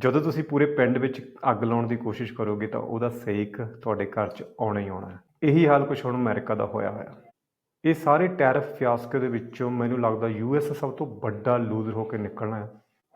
ਜਦੋਂ ਤੁਸੀਂ ਪੂਰੇ ਪਿੰਡ ਵਿੱਚ ਅੱਗ ਲਾਉਣ ਦੀ ਕੋਸ਼ਿਸ਼ ਕਰੋਗੇ ਤਾਂ ਉਹਦਾ ਸੇਕ ਤੁਹਾਡੇ ਘਰ 'ਚ ਆਉਣਾ ਹੀ ਆਉਣਾ ਹੈ। ਇਹੀ ਹਾਲ ਕੁਝ ਹੁਣ ਅਮਰੀਕਾ ਦਾ ਹੋਇਆ ਹੋਇਆ। ਇਹ ਸਾਰੇ ਟੈਰਿਫ ਫਿਆਸਕੇ ਦੇ ਵਿੱਚੋਂ ਮੈਨੂੰ ਲੱਗਦਾ ਯੂਐਸ ਸਭ ਤੋਂ ਵੱਡਾ ਲੂਜ਼ਰ ਹੋ ਕੇ ਨਿਕਲਣਾ ਹੈ।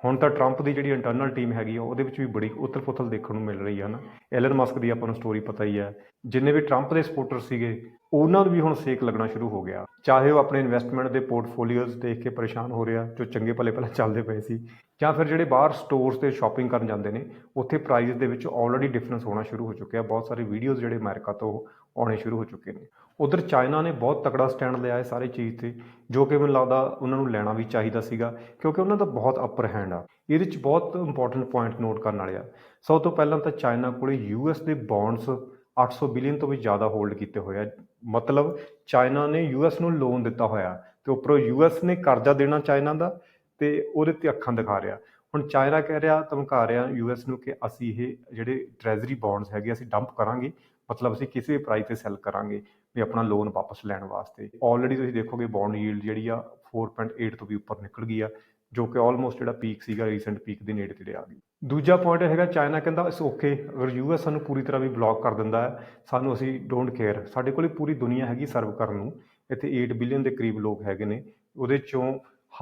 ਹੁਣ ਤਾਂ ਟਰੰਪ ਦੀ ਜਿਹੜੀ ਇੰਟਰਨਲ ਟੀਮ ਹੈਗੀ ਆ, ਉਹਦੇ ਵਿੱਚ ਵੀ ਬੜੀ ਉਥਲ-ਪੁਥਲ ਦੇਖਣ ਨੂੰ ਮਿਲ ਰਹੀ ਹੈ ਨਾ ਐਲਨ ਮਸਕ ਦੀ ਆਪਾਂ ਨੂੰ ਸਟੋਰੀ ਪਤਾ ਹੀ ਹੈ ਜਿੰਨੇ ਵੀ ਟਰੰਪ ਦੇ ਸਪੋਰਟਰ ਸੀਗੇ ਉਹਨਾਂ ਨੂੰ ਵੀ ਹੁਣ ਸੇਕ ਲੱਗਣਾ ਸ਼ੁਰੂ ਹੋ ਗਿਆ। ਚਾਹੇ ਉਹ ਆਪਣੇ ਇਨਵੈਸਟਮੈਂਟ ਦੇ ਪੋਰਟਫੋਲੀਓਜ਼ ਦੇਖ ਕੇ ਪਰੇਸ਼ਾਨ ਹੋ ਰਿਹਾ, ਜੋ ਚੰਗੇ ਭਲੇ ਪਹਿਲਾਂ ਚੱਲਦੇ ਪਏ ਸੀ, ਜਾਂ ਫਿਰ ਜਿਹੜੇ ਬਾਹਰ ਸਟੋਰਸ ਤੇ ਸ਼ਾਪਿੰਗ ਕਰਨ ਜਾਂਦੇ ਨੇ, ਉੱਥੇ ਪ੍ਰਾਈਸ ਦੇ ਵਿੱਚ ਆਲਰੇਡੀ ਡਿਫਰੈਂਸ ਹੋਣਾ ਸ਼ੁਰੂ ਹੋ ਚੁੱਕਿਆ। ਬਹੁਤ ਸਾਰੇ ਵੀਡੀਓਜ਼ ਜਿਹੜੇ ਅਮਰੀਕਾ ਤੋਂ ਆਉਣੇ ਸ਼ੁਰੂ ਹੋ ਚੁੱਕੇ ਨੇ। ਉਧਰ ਚਾਈਨਾ ਨੇ ਬਹੁਤ ਤਕੜਾ ਸਟੈਂਡ ਲਿਆ ਹੈ ਸਾਰੇ ਚੀਜ਼ ਤੇ, ਜੋ ਕਿ ਮੈਨੂੰ ਲੱਗਦਾ ਉਹਨਾਂ ਨੂੰ ਲੈਣਾ ਵੀ ਚਾਹੀਦਾ ਸੀਗਾ, ਕਿਉਂਕਿ ਉਹਨਾਂ ਦਾ ਬਹੁਤ ਅਪਰ ਹੈਂਡ ਆ। ਇਹਦੇ ਵਿੱਚ ਬਹੁਤ ਇੰਪੋਰਟੈਂਟ ਪੁਆਇੰਟ ਨੋਟ ਕਰਨ ਵਾਲੇ ਆ। ਸਭ ਤੋਂ ਪਹਿਲਾਂ ਤਾਂ ਚਾਈਨਾ ਕੋਲੇ ਯੂਐਸ ਦੇ ਬੌਂਡਸ 800 ਬਿਲੀਅਨ ਤੋਂ ਵੀ ਜ਼ਿਆਦਾ ਹੋਲਡ ਕੀਤੇ ਹੋਏ ਆ। ਮਤਲਬ ਚਾਈਨਾ ਨੇ ਯੂਐਸ ਨੂੰ ਲੋਨ ਦਿੱਤਾ ਹੋਇਆ। ਤੇ ਉੱਪਰੋਂ ਯੂਐਸ ਨੇ ਕਰਜ਼ਾ ਦੇਣਾ ਚਾਈਨਾ ਦਾ ਤੇ ਉਹਦੇ ਤੇ ਅੱਖਾਂ ਦਿਖਾ ਰਿਹਾ। ਹੁਣ ਚਾਈਨਾ ਕਹਿ ਰਿਹਾ, ਧਮਕਾ ਰਿਹਾ ਯੂਐਸ ਨੂੰ ਕਿ ਅਸੀਂ ਇਹ ਜਿਹੜੇ ਟ੍ਰੈਜ਼ਰੀ ਬੌਂਡਸ ਹੈਗੇ, ਅਸੀਂ ਡੰਪ ਕਰਾਂਗੇ। ਮਤਲਬ ਅਸੀਂ ਕਿਸੇ ਵੀ ਪ੍ਰਾਈਸ ਤੇ ਸੈਲ ਕਰਾਂਗੇ ਵੀ ਆਪਣਾ ਲੋਨ ਵਾਪਸ ਲੈਣ ਵਾਸਤੇ। ਆਲਰੇਡੀ ਤੁਸੀਂ ਦੇਖੋਗੇ ਬੌਂਡ ਯੀਲਡ ਜਿਹੜੀ ਆ 4.8 ਤੋਂ ਵੀ ਉੱਪਰ ਨਿਕਲ ਗਈ ਆ, ਜੋ ਕਿ ਆਲਮੋਸਟ ਜਿਹੜਾ ਪੀਕ ਸੀਗਾ ਰੀਸੈਂਟ ਪੀਕ ਦੇ ਨੇੜੇ ਤੇੜੇ ਆ ਗਈ। ਦੂਜਾ ਪੁਆਇੰਟ ਹੈਗਾ ਚਾਈਨਾ ਕਹਿੰਦਾ ਇਸ ਓਕੇ ਅਗਰ ਯੂਐਸ ਸਾਨੂੰ ਪੂਰੀ ਤਰ੍ਹਾਂ ਵੀ ਬਲੌਕ ਕਰ ਦਿੰਦਾ ਹੈ। ਸਾਨੂੰ ਅਸੀਂ ਡੋਂਟ ਕੇਅਰ ਸਾਡੇ ਕੋਲ ਪੂਰੀ ਦੁਨੀਆ ਹੈਗੀ ਸਰਵ ਕਰਨ ਨੂੰ। ਇੱਥੇ 8 ਬਿਲੀਅਨ ਦੇ ਕਰੀਬ ਲੋਕ ਹੈਗੇ ਨੇ। ਉਹਦੇ ਚੋਂ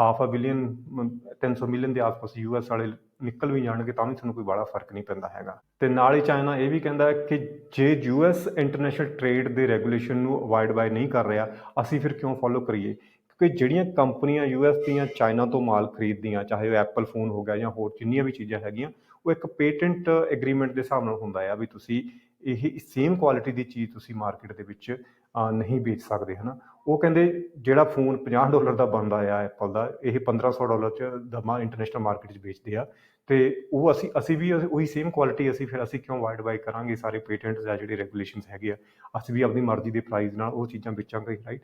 ਹਾਫ ਅ ਬਿਲੀਅਨ 300 ਮਿਲੀਅਨ ਦੇ ਆਸ-ਪਾਸ ਯੂਐਸ ਵਾਲੇ ਨਿਕਲ ਵੀ ਜਾਣਗੇ, ਤਾਂ ਵੀ ਤੁਹਾਨੂੰ ਕੋਈ ਬੜਾ ਫ਼ਰਕ ਨਹੀਂ ਪੈਂਦਾ ਹੈਗਾ। ਤੇ ਨਾਲ ਹੀ ਚਾਈਨਾ ਇਹ ਵੀ ਕਹਿੰਦਾ ਕਿ ਜੇ ਯੂਐਸ ਇੰਟਰਨੈਸ਼ਨਲ ਟ੍ਰੇਡ ਦੇ ਰੈਗੂਲੇਸ਼ਨ ਨੂੰ ਅਵਾਇਡ ਬਾਈ ਨਹੀਂ ਕਰ ਰਿਹਾ, ਅਸੀਂ ਫਿਰ ਕਿਉਂ ਫੋਲੋ ਕਰੀਏ? ਕਿਉਂਕਿ ਜਿਹੜੀਆਂ ਕੰਪਨੀਆਂ ਯੂਐਸ ਦੀਆਂ ਚਾਈਨਾ ਤੋਂ ਮਾਲ ਖਰੀਦਦੀਆਂ, ਚਾਹੇ ਉਹ ਐਪਲ ਫੋਨ ਹੋ ਗਿਆ ਜਾਂ ਹੋਰ ਜਿੰਨੀਆਂ ਵੀ ਚੀਜ਼ਾਂ ਹੈਗੀਆਂ, ਉਹ ਇੱਕ ਪੇਟੈਂਟ ਐਗਰੀਮੈਂਟ ਦੇ ਹਿਸਾਬ ਨਾਲ ਹੁੰਦਾ ਆ ਵੀ ਤੁਸੀਂ ਇਹ ਸੇਮ ਕੁਆਲਿਟੀ ਦੀ ਚੀਜ਼ ਤੁਸੀਂ ਮਾਰਕੀਟ ਦੇ ਵਿੱਚ ਨਹੀਂ ਵੇਚ ਸਕਦੇ, ਹਨਾ? ਉਹ ਕਹਿੰਦੇ ਜਿਹੜਾ ਫੋਨ 50 ਡਾਲਰ ਦਾ ਬਣਦਾ ਆ ਐਪਲ ਦਾ, ਇਹ 1500 ਡਾਲਰ ਚ ਦਮਾ ਇੰਟਰਨੈਸ਼ਨਲ ਮਾਰਕੀਟ 'ਚ ਵੇਚਦੇ ਆ। ਤੇ ਉਹ ਅਸੀਂ ਅਸੀਂ ਵੀ ਉਹੀ ਸੇਮ ਕੁਆਲਿਟੀ ਅਸੀਂ ਫਿਰ ਅਸੀਂ ਕਿਉਂ ਵਾਈਡ ਬਾਈ ਕਰਾਂਗੇ ਸਾਰੇ ਪੇਟੈਂਟਸ ਆ ਜਿਹੜੇ ਰੈਗੂਲੇਸ਼ਨਸ ਹੈਗੇ ਆ? ਅਸੀਂ ਵੀ ਆਪਣੀ ਮਰਜ਼ੀ ਦੇ ਪ੍ਰਾਈਸ ਨਾਲ ਉਹ ਚੀਜ਼ਾਂ ਵੇਚਾਂਗੇ ਰਾਈਟ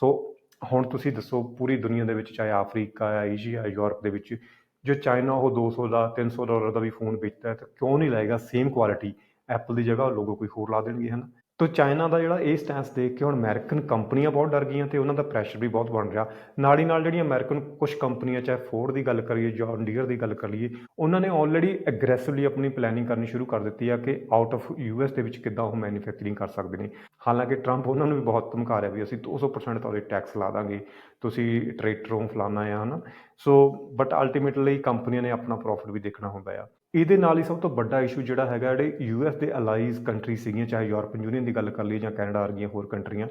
ਸੋ ਹੁਣ ਤੁਸੀਂ ਦੱਸੋ ਪੂਰੀ ਦੁਨੀਆ ਦੇ ਵਿੱਚ, ਚਾਹੇ ਅਫਰੀਕਾ ਆ ਏਸ਼ੀਆ ਯੂਰਪ ਦੇ ਵਿੱਚ, ਜੋ ਚਾਈਨਾ ਉਹ 200 ਦਾ 300 ਡਾਲਰ ਦਾ ਵੀ ਫੋਨ ਵੇਚਦਾ ਹੈ, ਤਾਂ ਕਿਉਂ ਨਹੀਂ ਲਾਏਗਾ ਸੇਮ ਕੁਆਲਿਟੀ ਐਪਲ ਦੀ ਜਗ੍ਹਾ ਲੋਗੋ ਕੋਈ ਹੋਰ ਲਾ ਦੇਣਗੇ, ਹਨ? ਤੋ ਚਾਈਨਾ ਦਾ ਜਿਹੜਾ ਇਹ ਸਟੈਂਸ ਦੇਖ ਕੇ ਹੁਣ ਅਮਰੀਕਨ ਕੰਪਨੀਆਂ ਬਹੁਤ ਡਰ ਗਈਆਂ ਤੇ ਉਹਨਾਂ ਦਾ ਪ੍ਰੈਸ਼ਰ ਵੀ ਬਹੁਤ ਬਣ ਰਿਹਾ। ਨਾਲ ਹੀ ਨਾਲ ਜਿਹੜੀਆਂ ਅਮਰੀਕਨ ਕੁਝ ਕੰਪਨੀਆਂ, ਚਾਹੇ ਫੋਰਡ ਦੀ ਗੱਲ ਕਰੀਏ ਜੌਨ ਡੀਅਰ ਦੀ ਗੱਲ ਕਰ ਲਈਏ, ਉਹਨਾਂ ਨੇ ਆਲਰੇਡੀ ਐਗਰੈਸਿਵਲੀ ਆਪਣੀ ਪਲੈਨਿੰਗ ਕਰਨੀ ਸ਼ੁਰੂ ਕਰ ਦਿੱਤੀ ਆ ਕਿ ਆਊਟ ਆਫ ਯੂਐਸ ਦੇ ਵਿੱਚ ਕਿੱਦਾਂ ਉਹ ਮੈਨੂਫੈਕਚਰਿੰਗ ਕਰ ਸਕਦੇ ਨੇ। ਹਾਲਾਂਕਿ ਟਰੰਪ ਉਹਨਾਂ ਨੂੰ ਵੀ ਬਹੁਤ ਧਮਕਾ ਰਿਹਾ ਵੀ ਅਸੀਂ 200% ਤੁਹਾਡੇ ਟੈਕਸ ਲਾ ਦਾਂਗੇ, ਤੁਸੀਂ ਟ੍ਰੇਡਰੋਂ ਫਲਾਨਾ ਆ, ਹਨਾ? ਸੋ ਬਟ ਅਲਟੀਮੇਟਲੀ ਕੰਪਨੀਆਂ ਨੇ ਆਪਣਾ ਪ੍ਰੋਫਿਟ ਵੀ ਦੇਖਣਾ ਹੁੰਦਾ ਆ। ਇਹਦੇ ਨਾਲ ਹੀ ਸਭ ਤੋਂ ਵੱਡਾ ਇਸ਼ੂ ਜਿਹੜਾ ਹੈਗਾ, ਜਿਹੜੇ ਯੂਐਸ ਦੇ ਅਲਾਈਜ਼ ਕੰਟਰੀ ਸੀਗੀਆਂ, ਚਾਹੇ ਯੂਰਪੀਅਨ ਯੂਨੀਅਨ ਦੀ ਗੱਲ ਕਰ ਲਈਏ ਜਾਂ ਕੈਨੇਡਾ ਵਰਗੀਆਂ ਹੋਰ ਕੰਟਰੀਆਂ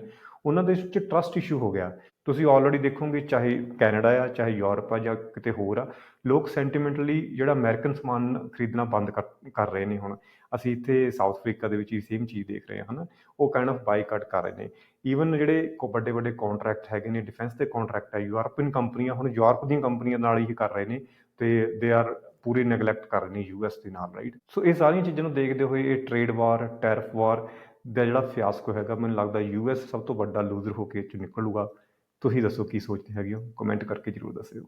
ਉਹਨਾਂ ਦੇ ਵਿੱਚ ਟਰਸਟ ਇਸ਼ੂ ਹੋ ਗਿਆ। ਤੁਸੀਂ ਆਲਰੇਡੀ ਦੇਖੋਗੇ, ਚਾਹੇ ਕੈਨੇਡਾ ਆ, ਚਾਹੇ ਯੂਰਪ ਆ, ਜਾਂ ਕਿਤੇ ਹੋਰ ਆ, ਲੋਕ ਸੈਂਟੀਮੈਂਟਲੀ ਜਿਹੜਾ ਅਮਰੀਕਨ ਸਮਾਨ ਖਰੀਦਣਾ ਬੰਦ ਕਰ ਕਰ ਰਹੇ ਨੇ ਹੁਣ। ਅਸੀਂ ਇੱਥੇ ਸਾਊਥ ਅਫਰੀਕਾ ਦੇ ਵਿੱਚ ਵੀ ਸੇਮ ਚੀਜ਼ ਦੇਖ ਰਹੇ ਹਾਂ, ਹਨਾ। ਉਹ ਕਾਈਂਡ ਆਫ ਬਾਈਕਾਟ ਕਰ ਰਹੇ ਨੇ। ਈਵਨ ਜਿਹੜੇ ਕੋ, ਵੱਡੇ ਵੱਡੇ ਕੰਟਰੈਕਟ ਹੈਗੇ ਨੇ ਡਿਫੈਂਸ ਦੇ ਕੰਟਰੈਕਟ ਆ ਯੂਰਪੀਅਨ ਕੰਪਨੀਆਂ ਹੁਣ ਯੂਰਪ ਦੀਆਂ ਕੰਪਨੀਆਂ ਨਾਲ ਹੀ ਕਰ ਰਹੇ ਨੇ, ਤੇ ਦੇ ਆਰ ਪੂਰੀ ਨੈਗਲੈਕਟ ਕਰ ਰਹੇ ਨੇ ਯੂਐਸ ਦੇ ਨਾਲ ਰਾਈਟ ਸੋ ਇਹ ਸਾਰੀਆਂ ਚੀਜ਼ਾਂ ਨੂੰ ਦੇਖਦੇ ਹੋਏ ਇਹ ਟ੍ਰੇਡ ਵਾਰ ਟੈਰਫ ਵਾਰ ਦਾ ਜਿਹੜਾ ਫਿਆਸਕੋ ਹੈਗਾ, ਮੈਨੂੰ ਲੱਗਦਾ ਯੂਐਸ ਸਭ ਤੋਂ ਵੱਡਾ ਲੂਜ਼ਰ ਹੋ ਕੇ ਇਹ 'ਚੋਂ ਨਿਕਲੂਗਾ। ਤੁਸੀਂ ਦੱਸੋ ਕੀ ਸੋਚਦੇ ਹੈਗੇ ਹੋ? ਕਮੈਂਟ ਕਰਕੇ ਜਰੂਰ ਦੱਸਿਓ।